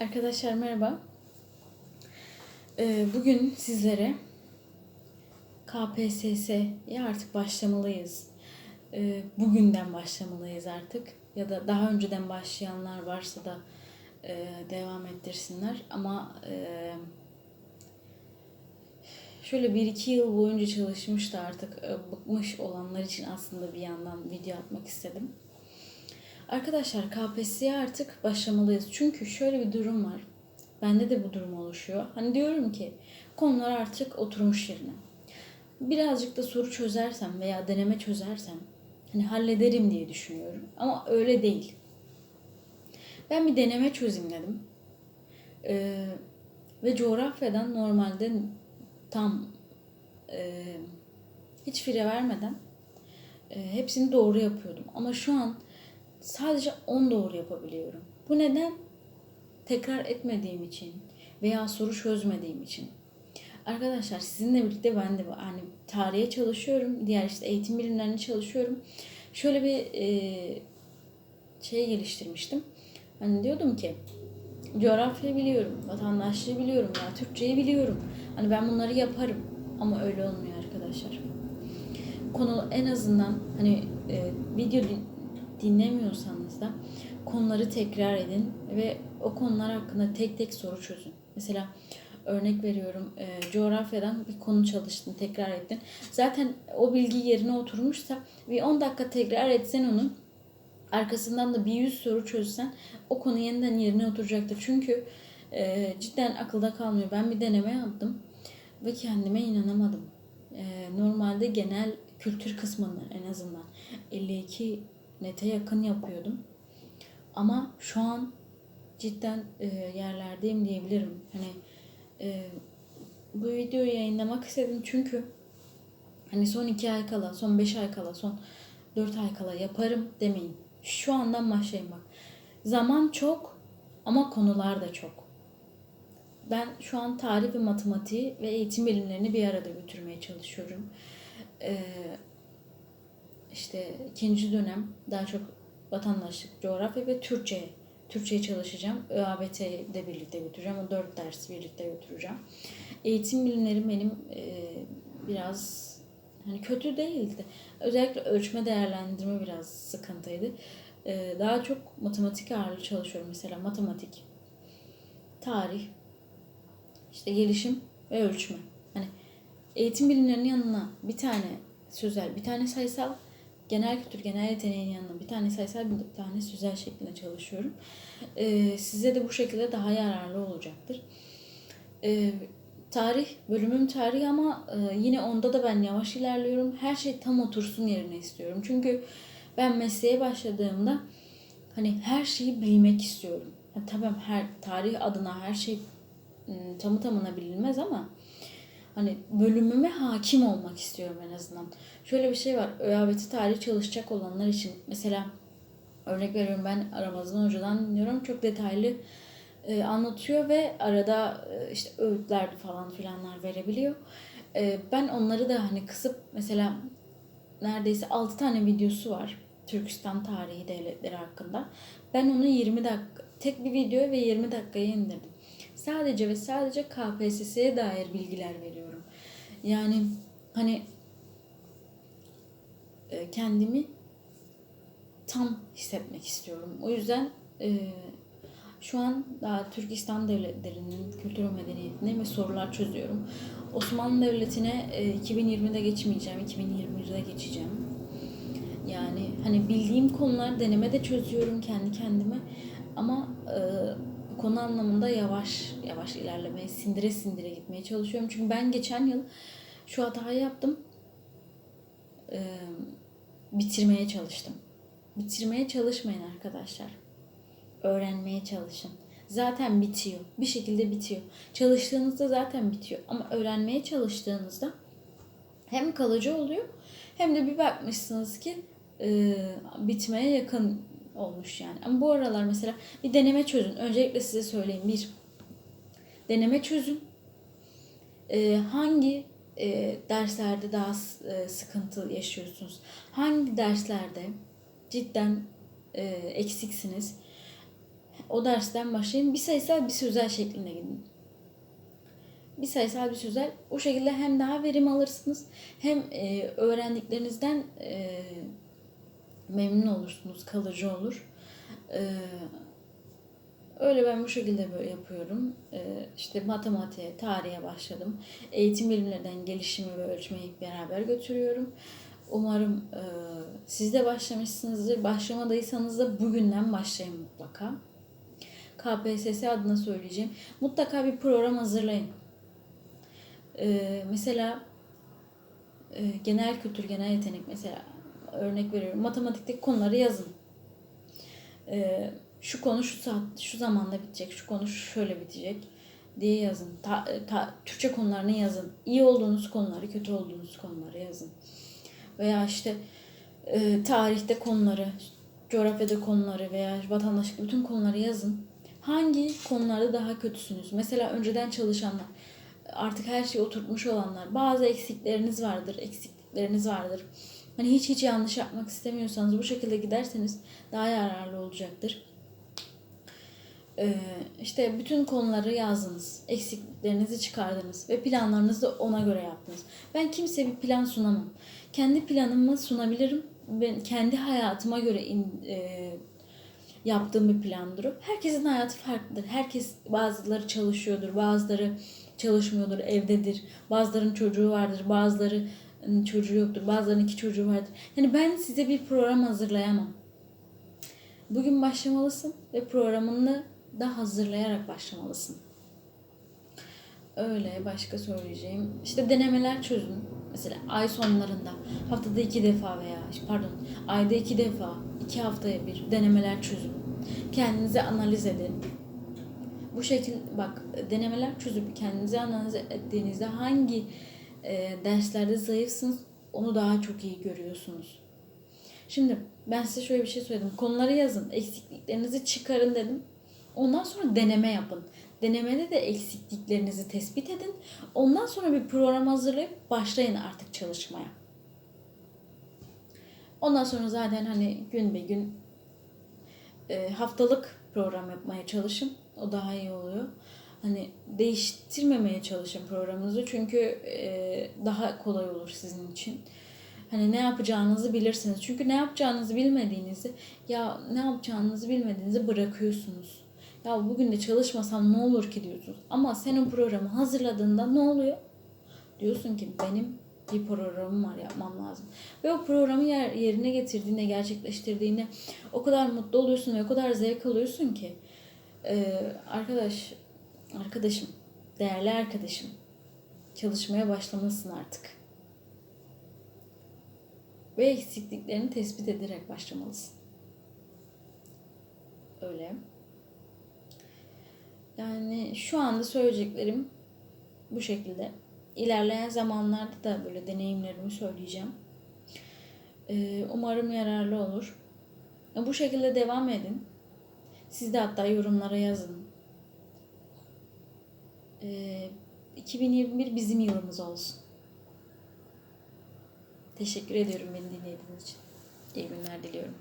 Arkadaşlar merhaba. Ee, bugün sizlere KPSS'ye artık başlamalıyız. Ee, bugünden başlamalıyız artık. Ya da daha önceden başlayanlar varsa da e, devam ettirsinler. Ama e, şöyle bir iki yıl boyunca çalışmış da artık e, bıkmış olanlar için aslında bir yandan video atmak istedim. Arkadaşlar KPSS'ye artık başlamalıyız. Çünkü şöyle bir durum var. Bende de bu durum oluşuyor. Hani diyorum ki konular artık oturmuş yerine. Birazcık da soru çözersem veya deneme çözersem hani hallederim diye düşünüyorum. Ama öyle değil. Ben bir deneme çözeyim dedim. Ee, ve coğrafyadan normalde tam e, hiç fire vermeden e, hepsini doğru yapıyordum. Ama şu an sadece 10 doğru yapabiliyorum. Bu neden? Tekrar etmediğim için veya soru çözmediğim için. Arkadaşlar sizinle birlikte ben de hani tarihe çalışıyorum. Diğer işte eğitim bilimlerine çalışıyorum. Şöyle bir e, şey geliştirmiştim. Hani diyordum ki coğrafyayı biliyorum, vatandaşlığı biliyorum ya Türkçeyi biliyorum. Hani ben bunları yaparım ama öyle olmuyor arkadaşlar. Konu en azından hani e, video dinlemiyorsanız da konuları tekrar edin ve o konular hakkında tek tek soru çözün. Mesela örnek veriyorum e, coğrafyadan bir konu çalıştın tekrar ettin. Zaten o bilgi yerine oturmuşsa bir 10 dakika tekrar etsen onu arkasından da bir yüz soru çözsen o konu yeniden yerine oturacaktır. Çünkü e, cidden akılda kalmıyor. Ben bir deneme yaptım ve kendime inanamadım. E, normalde genel kültür kısmından en azından 52 nete yakın yapıyordum. Ama şu an cidden e, yerlerdeyim diyebilirim. Hani e, bu videoyu yayınlamak istedim çünkü hani son iki ay kala, son beş ay kala, son dört ay kala yaparım demeyin. Şu andan başlayın bak. Zaman çok ama konular da çok. Ben şu an tarih ve matematiği ve eğitim bilimlerini bir arada götürmeye çalışıyorum. Ee, işte ikinci dönem daha çok vatandaşlık, coğrafya ve Türkçe. Türkçe'ye çalışacağım. ÖABT'yi de birlikte götüreceğim. O dört ders birlikte götüreceğim. Eğitim bilimleri benim e, biraz hani kötü değildi. Özellikle ölçme değerlendirme biraz sıkıntıydı. E, daha çok matematik ağırlığı çalışıyorum. Mesela matematik, tarih, işte gelişim ve ölçme. Hani eğitim bilimlerinin yanına bir tane sözel, bir tane sayısal, genel kültür, genel yeteneğin yanına bir tane sayısal, bir tane sözel şeklinde çalışıyorum. Ee, size de bu şekilde daha yararlı olacaktır. Ee, tarih, bölümüm tarih ama e, yine onda da ben yavaş ilerliyorum. Her şey tam otursun yerine istiyorum. Çünkü ben mesleğe başladığımda hani her şeyi bilmek istiyorum. Yani tabii her tarih adına her şey ım, tamı tamına bilinmez ama hani bölümüme hakim olmak istiyorum en azından. Şöyle bir şey var. ÖABT tarih çalışacak olanlar için mesela örnek veriyorum ben Ramazan Hoca'dan dinliyorum. Çok detaylı e, anlatıyor ve arada e, işte öğütler falan filanlar verebiliyor. E, ben onları da hani kısıp mesela neredeyse 6 tane videosu var. Türkistan tarihi devletleri hakkında. Ben onu 20 dakika tek bir video ve 20 dakikaya indirdim. Sadece ve sadece KPSS'ye dair bilgiler veriyorum. Yani hani e, kendimi tam hissetmek istiyorum. O yüzden e, şu an daha Türkistan devletlerinin kültür ve medeniyetine ve sorular çözüyorum. Osmanlı Devleti'ne e, 2020'de geçmeyeceğim, 2021'de geçeceğim. Yani hani bildiğim konular denemede çözüyorum kendi kendime ama e, konu anlamında yavaş yavaş ilerlemeye, sindire sindire gitmeye çalışıyorum. Çünkü ben geçen yıl şu hatayı yaptım. E, bitirmeye çalıştım. Bitirmeye çalışmayın arkadaşlar. Öğrenmeye çalışın. Zaten bitiyor. Bir şekilde bitiyor. Çalıştığınızda zaten bitiyor. Ama öğrenmeye çalıştığınızda hem kalıcı oluyor hem de bir bakmışsınız ki e, bitmeye yakın olmuş yani. Ama bu aralar mesela bir deneme çözün. Öncelikle size söyleyeyim. Bir, deneme çözün. E, hangi e, derslerde daha e, sıkıntı yaşıyorsunuz? Hangi derslerde cidden e, eksiksiniz? O dersten başlayın. Bir sayısal bir sözel şeklinde gidin. Bir sayısal bir sözel. O şekilde hem daha verim alırsınız hem e, öğrendiklerinizden e, memnun olursunuz. Kalıcı olur. E, öyle ben bu şekilde böyle yapıyorum. E, işte matematiğe, tarihe başladım. Eğitim bilimlerden gelişimi ve ölçmeyi beraber götürüyorum. Umarım e, siz de başlamışsınızdır. Başlamadıysanız da bugünden başlayın mutlaka. KPSS adına söyleyeceğim. Mutlaka bir program hazırlayın. E, mesela e, genel kültür, genel yetenek mesela örnek veriyorum. Matematikteki konuları yazın. E, şu konu şu saat, şu zamanda bitecek, şu konu şöyle bitecek diye yazın. Ta, ta, Türkçe konularını yazın. İyi olduğunuz konuları, kötü olduğunuz konuları yazın veya işte e, tarihte konuları, coğrafyada konuları veya vatandaşlık bütün konuları yazın. Hangi konularda daha kötüsünüz? Mesela önceden çalışanlar, artık her şeyi oturtmuş olanlar, bazı eksikleriniz vardır, eksiklikleriniz vardır. Hani hiç hiç yanlış yapmak istemiyorsanız bu şekilde giderseniz daha yararlı olacaktır. Ee, işte bütün konuları yazdınız, eksikliklerinizi çıkardınız ve planlarınızı da ona göre yaptınız. Ben kimseye bir plan sunamam. Kendi planımı sunabilirim. Ben kendi hayatıma göre in, e, yaptığım bir plandır o. Herkesin hayatı farklıdır. Herkes bazıları çalışıyordur, bazıları çalışmıyordur, evdedir. Bazılarının çocuğu vardır, bazıları çocuğu yoktur, bazılarının iki çocuğu vardır. Yani ben size bir program hazırlayamam. Bugün başlamalısın ve programını da hazırlayarak başlamalısın. Öyle başka söyleyeceğim. İşte denemeler çözün. Mesela ay sonlarında haftada iki defa veya pardon ayda iki defa iki haftaya bir denemeler çözün. Kendinizi analiz edin. Bu şekil bak denemeler çözüp kendinizi analiz ettiğinizde hangi e, derslerde zayıfsınız onu daha çok iyi görüyorsunuz. Şimdi ben size şöyle bir şey söyledim. Konuları yazın. Eksikliklerinizi çıkarın dedim. Ondan sonra deneme yapın. Denemede de eksikliklerinizi tespit edin. Ondan sonra bir program hazırlayıp başlayın artık çalışmaya. Ondan sonra zaten hani gün be gün e, haftalık program yapmaya çalışın. O daha iyi oluyor. Hani değiştirmemeye çalışın programınızı çünkü e, daha kolay olur sizin için. Hani ne yapacağınızı bilirsiniz. Çünkü ne yapacağınızı bilmediğinizi ya ne yapacağınızı bilmediğinizi bırakıyorsunuz. Ya bugün de çalışmasam ne olur ki diyorsunuz. Ama senin programı hazırladığında ne oluyor? Diyorsun ki benim bir programım var yapmam lazım. Ve o programı yer, yerine getirdiğinde, gerçekleştirdiğinde o kadar mutlu oluyorsun ve o kadar zevk alıyorsun ki. Ee, arkadaş, arkadaşım, değerli arkadaşım çalışmaya başlamasın artık. Ve eksikliklerini tespit ederek başlamalısın. Öyle. Yani şu anda söyleyeceklerim bu şekilde. İlerleyen zamanlarda da böyle deneyimlerimi söyleyeceğim. Ee, umarım yararlı olur. Bu şekilde devam edin. Siz de hatta yorumlara yazın. Ee, 2021 bizim yılımız olsun. Teşekkür ediyorum beni dinlediğiniz için. İyi günler diliyorum.